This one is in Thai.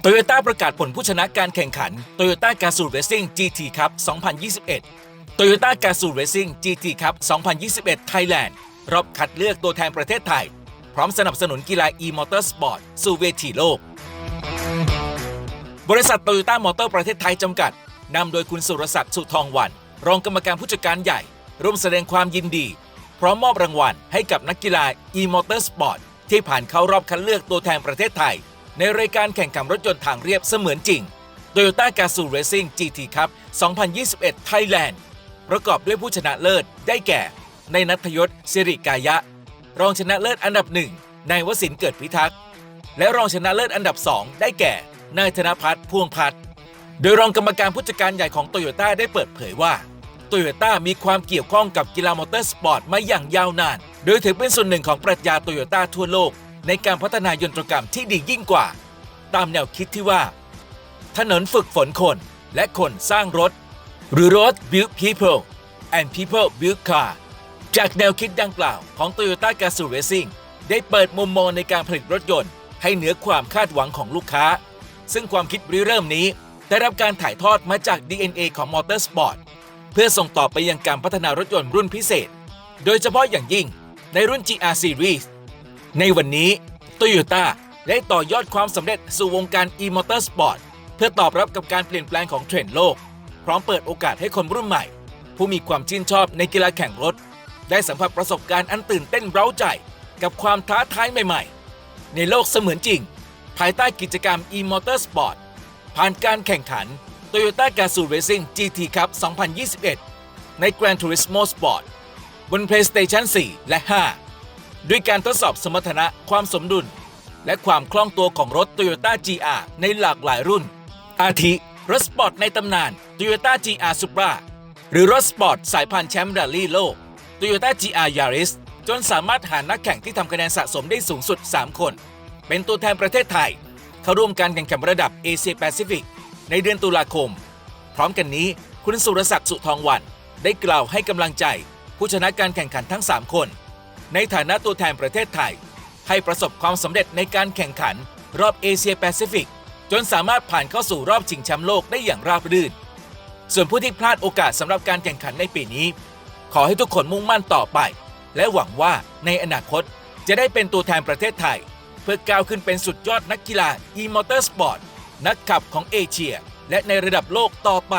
โตโยต้าประกาศผลผู้ชนะการแข่งขัน Toyota g a z o o Racing GT Cup 2021 Toyota g a z o o Racing GT Cup 2021 Thailand รอบคัดเลือกตัวแทนประเทศไทย พร้อมสนับสนุนกีฬา e-motorsport สู่เวทีโลก บริษัทโตโยต้ามอเตอร์ประเทศไทยจำกัดนำโดยคุณสุรศักดิ์สุทองวัน รองกรรมการผู้จัดการใหญ่ ร่วมแสดงความยินดี พร้อมมอบรางวัลให้กับนักกีฬา e-motorsport ที่ผ่านเข้ารอบคัดเลือกตัวแทนประเทศไทย ในรายการแข่งขันรถยนต์ทางเรียบเสมือนจริง Toyota g a z o o Racing GT Cup 2021 Thailand ประกอบด้วยผู้ชนะเลิศได้แก่ ในนัทยศสิริกายะ รองชนะเลิศอันดับหนึ่งนายวสินเกิดพิทักษ์ และรองชนะเลิศอันดับ 2 ได้แก่ นายธนพัฒน์พวงพัฒน์โดยรองกรรมการผู้จัดการใหญ่ของโตโยต้าได้เปิดเผยว่าโตโยต้ามีความเกี่ยวข้องกับกีฬามอเตอร์สปอร์ตมาอย่างยาวนาน โดยถือเป็นส่วนหนึ่งของปรัชญาโตโยต้าทั่วโลก ในการพัฒนายนตรกรรมที่ดียิ่งกว่า ตามแนวคิดที่ว่า ถนนฝึกฝนคนและคนสร้างรถ หรือ Road Build People and People Build Car จากแนวคิดดังกล่าวของ Toyota g a z o o Racing ได้เปิดมุมมองในการผลิตรถยนต์ ให้เหนือความคาดหวังของลูกค้า ซึ่งความคิดริเริ่มนี้ ได้รับการถ่ายทอดมาจาก DNA ของ Motorsport เพื่อส่งต่อไปยังการพัฒนารถยนต์รุ่นพิเศษ โดยเฉพาะอย่างยิ่งในรุ่น GR Series ในวันนี้ Toyota ได้ต่อยอดความสำเร็จสู่วงการ e-motorsport เพื่อตอบรับกับการเปลี่ยนแปลงของเทรนด์โลก พร้อมเปิดโอกาสให้คนรุ่นใหม่ ผู้มีความชื่นชอบในกีฬาแข่งรถ ได้สัมผัสประสบการณ์อันตื่นเต้นเร้าใจ กับความท้าทายใหม่ๆ ในโลกเสมือนจริง ภายใต้กิจกรรม e-motorsport ผ่านการแข่งขัน Toyota g a z o o Racing GT Cup 2021 ใน Gran Turismo Sport บน PlayStation 4 และ 5 ด้วยการทดสอบสมรรถนะความสมดุล และความคล่องตัวของรถ Toyota GR ในหลากหลายรุ่น อาทิ รถสปอร์ตในตำนาน Toyota GR Supra หรือรถสปอร์ตสายพันธุ์แชมป์แรลลี่โลก Toyota GR Yaris จนสามารถหานักแข่งที่ทำคะแนนสะสมได้สูงสุด 3 คน เป็นตัวแทนประเทศไทย เข้าร่วมการแข่งขันระดับเอเชียแปซิฟิกในเดือนตุลาคม พร้อมกันนี้คุณสุรศักดิ์สุทองวัน ได้กล่าวให้กำลังใจ ผู้ชนะการแข่งขันทั้ง 3 คน ในฐานะตัวแทนประเทศไทย ให้ประสบความสำเร็จในการแข่งขันรอบเอเชียแปซิฟิก จนสามารถผ่านเข้าสู่รอบชิงแชมป์โลกได้อย่างราบรื่น ส่วนผู้ที่พลาดโอกาสสำหรับการแข่งขันในปีนี้ ขอให้ทุกคนมุ่งมั่นต่อไป และหวังว่าในอนาคตจะได้เป็นตัวแทนประเทศไทย เพื่อก้าวขึ้นเป็นสุดยอดนักกีฬา e-motorsport นักขับของเอเชีย และในระดับโลกต่อไป